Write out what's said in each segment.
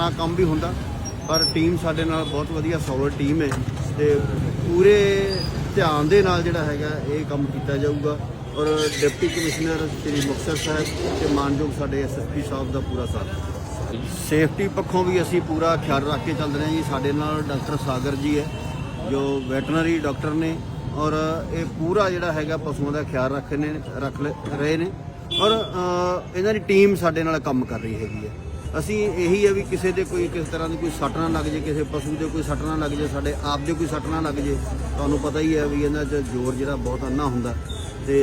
ਖਤਰਨਾਕ ਕੰਮ ਵੀ ਹੁੰਦਾ, ਪਰ ਟੀਮ ਸਾਡੇ ਨਾਲ ਬਹੁਤ ਵਧੀਆ ਸੋਲਿਡ ਟੀਮ ਹੈ ਤੇ ਪੂਰੇ ਧਿਆਨ ਦੇ ਨਾਲ ਜਿਹੜਾ ਹੈਗਾ ਇਹ ਕੰਮ ਕੀਤਾ ਜਾਊਗਾ ਔਰ ਡਿਪਟੀ ਕਮਿਸ਼ਨਰ ਸ੍ਰੀ ਮੁਕਤਸਰ ਸਾਹਿਬ ਤੇ ਮਾਨਯੋਗ ਸਾਡੇ ਐਸਐਸਪੀ ਸਾਹਿਬ ਦਾ ਪੂਰਾ ਸਾਥ ਸੇਫਟੀ ਪੱਖੋਂ ਵੀ ਅਸੀਂ ਪੂਰਾ ਖਿਆਲ ਰੱਖ ਕੇ ਚੱਲ ਰਹੇ ਹਾਂ ਜੀ। ਸਾਡੇ ਨਾਲ ਡਾਕਟਰ ਸਾਗਰ ਜੀ ਹੈ, ਜੋ ਵੈਟਰਨਰੀ ਡਾਕਟਰ ਨੇ ਔਰ ਇਹ ਪੂਰਾ ਜਿਹੜਾ ਹੈਗਾ ਪਸ਼ੂਆਂ ਦਾ ਖਿਆਲ ਰੱਖ ਨੇ, ਰੱਖ ਲ- ਰਹੇ ਨੇ ਔਰ ਇਹਨਾਂ ਦੀ ਟੀਮ ਸਾਡੇ ਨਾਲ ਕੰਮ ਕਰ ਰਹੀ ਹੈਗੀ ਹੈ। ਅਸੀਂ ਇਹੀ ਹੈ ਵੀ ਕਿਸੇ ਦੇ ਕੋਈ ਕਿਸ ਤਰ੍ਹਾਂ ਦੀ ਕੋਈ ਸੱਟ ਨਾ ਲੱਗ ਜੇ, ਕਿਸੇ ਪਸ਼ੂ ਦੇ ਕੋਈ ਸੱਟ ਨਾ ਲੱਗ ਜੇ, ਸਾਡੇ ਆਪ ਦੇ ਕੋਈ ਸੱਟ ਨਾ ਲੱਗ ਜੇ, ਤੁਹਾਨੂੰ ਪਤਾ ਹੀ ਹੈ ਵੀ ਇਹਨਾਂ 'ਚ ਜ਼ੋਰ ਜਿਹੜਾ ਬਹੁਤ ਅੰਨਾ ਹੁੰਦਾ ਤੇ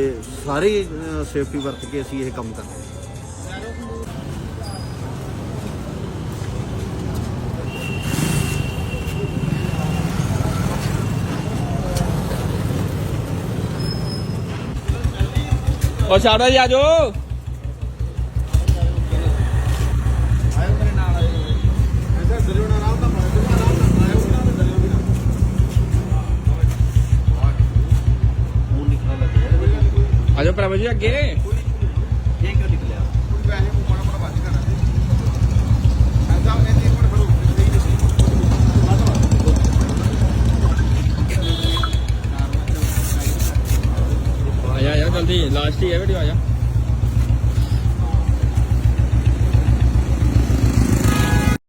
ਸਾਰੇ ਸੇਫਟੀ ਵਰਤ ਕੇ ਅਸੀਂ ਇਹ ਕੰਮ ਕਰਦੇ ਹਾਂ। ਉਹ ਛਾੜਾ ਜੀ ਆਜੋ ਭਰਾਵਾ ਜੀ ਅੱਗੇ ਆਇਆ ਆਇਆ ਜਲਦੀ ਲਾਸਟ ਹੀ ਹੈ ਵੀਡੀਓ ਆਇਆ।